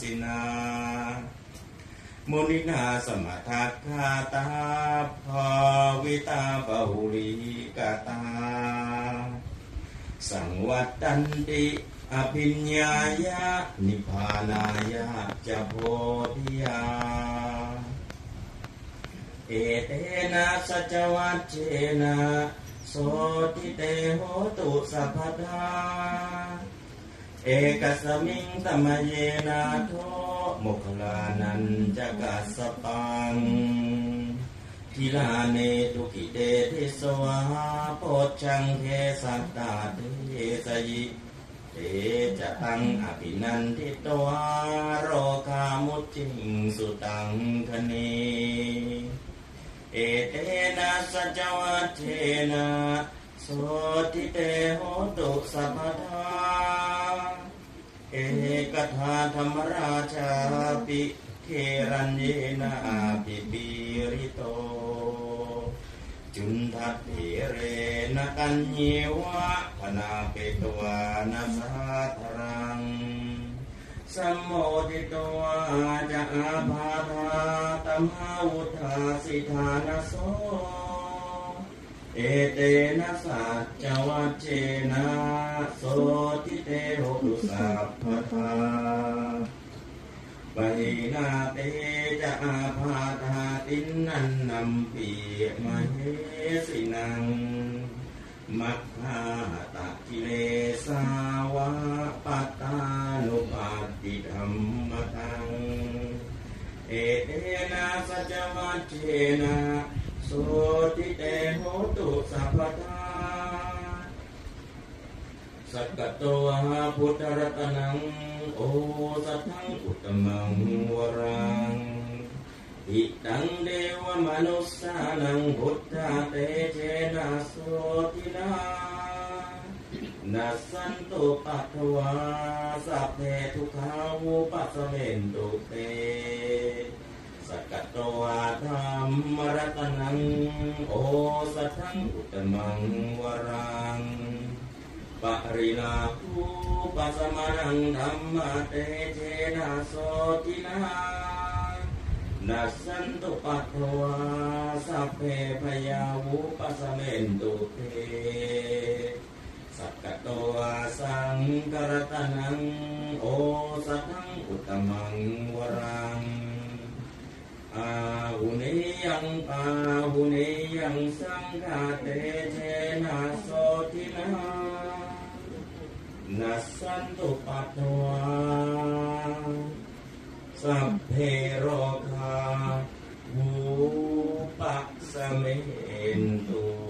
สินามุนินาสมทัคคาตาภาวิตาบาหุลิกาตา สังวัตตันติอภิญญายะนิพพานายะจะโพธิยา เอเตนะสัจวัจเจนะโสติเตโหตุสัพพทา เอกสมิงตมเยนะโทโมคลานันจะกัสปังทิลาเนตุกิเตทิสวาโพชังเทสัตตาเทสยิเตจะตังอภินันทิตวาโรคามุจิงสุตังคเนเอเตนะสัจวัตเทนะโสติเตโหตุสัพพทา เอกทาธรรมราชาปิเทรัญเยนะปิปิริโต จุนทัตเถเรนกัญเยวะพนาเปตวานาสาธรังสัมโมทิตวาจะอาภาธาตมหาวุธาสิธานโสเอเตนะสัจวัจเจนะโส สัพพทาปหินาเตจะอาภาธาตินนันนัมปีมเหสินัง มัคคาตะกิเลสาวะปัตตานุปัตติธรรมตัง เอเตนะสัจวัจเจนะโสติเตโหตุสัพพทา สักกะโตหะพุทธรัตนัง โอสัทธังอุตตมังวรังอิตังเดวมนุสสานังพุทธาเตเจนะโสตินานัสสันตุปัตถวาสัพเพทุขาวุปัสสเมนตุเตสกัตตวาธรรมรัตนัง โอสัทธังอุตตมังวรัง ปริลาภูปัสมานังธรรมเตเจนะโสตินานัสสันตุปัตถวาสัพเพพยาวุปัสเมนตุเตสักกตอาสังกรตนังโอสัทังอุตมังวรังอาหุเนยังปาหุเนยังสังฆาเตเทนะโสทินา นัสสันตุปัตตวาสัพเพโรคาหูปักสเมนตุ